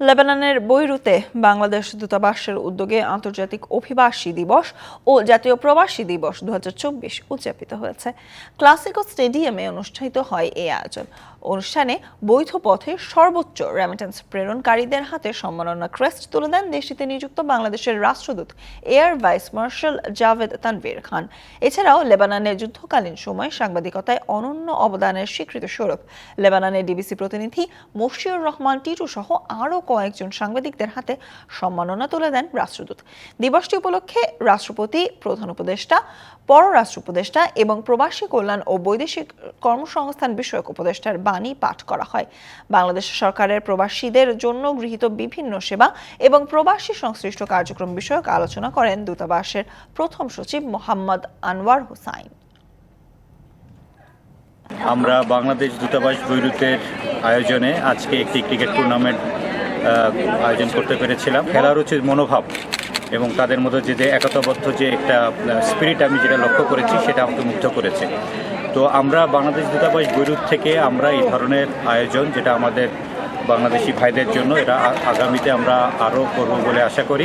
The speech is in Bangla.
লেবাননের বৈরুতে বাংলাদেশ দূতাবাসের উদ্যোগে আন্তর্জাতিক অভিবাসী দিবস ও জাতীয় প্রবাসী দিবস দু হাজার চব্বিশ উদযাপিত হয়েছে। ক্লাসিকো স্টেডিয়ামে অনুষ্ঠিত হয় এই আয়োজন। অনুষ্ঠানে বৈধ পথে সর্বোচ্চ রেমিটেন্স প্রেরণকারীদের হাতে সম্মাননা ক্রেস্ট তুলে দেন দেশটিতে নিযুক্ত বাংলাদেশের রাষ্ট্রদূত air vice marshal Javed Tanvir Khan. এছাড়াও লেবাননের যুদ্ধকালীন সময় সাংবাদিকতায় অনন্য অবদানের স্বীকৃত স্বরূপ। লেবাননের ডিবিসি প্রতিনিধি মশিউর রহমান টিটু সহ আরও কয়েকজন সাংবাদিকদের হাতে সম্মাননা তুলে দেন রাষ্ট্রদূত। দিবসটি উপলক্ষে রাষ্ট্রপতি, প্রধান উপদেষ্টা, পররাষ্ট্র উপদেষ্টা এবং প্রবাসী কল্যাণ ও বৈদেশিক কর্মসংস্থান বিষয়ক উপদেষ্টার বাণী পাঠ করা হয়। বাংলাদেশ সরকারের প্রবাসীদের জন্য গৃহীত বিভিন্ন সেবা এবং প্রবাসী সংশ্লিষ্ট কার্যক্রম বিষয়ক আলোচনা করেন দূতাবাসের প্রথম সচিব মোহাম্মদ আনোয়ার হোসাইন। আমরা বাংলাদেশ দূতাবাস বৈরুতের আয়োজনে আজকে একটি ক্রিকেট টুর্নামেন্ট আয়োজন করতে পেরেছিলাম। খেলার হচ্ছে মনোভাব এবং তাদের মধ্যে যে যে একতাবদ্ধ যে একটা স্পিরিট আমি যেটা লক্ষ্য করেছি সেটা আমাকে মুগ্ধ করেছে। তো আমরা বাংলাদেশ দূতাবাস বৈরুত থেকে আমরা এই ধরনের আয়োজন, যেটা আমাদের বাংলাদেশি ভাইদের জন্য, এটা আগামীতে আমরা আরও করব বলে আশা করি।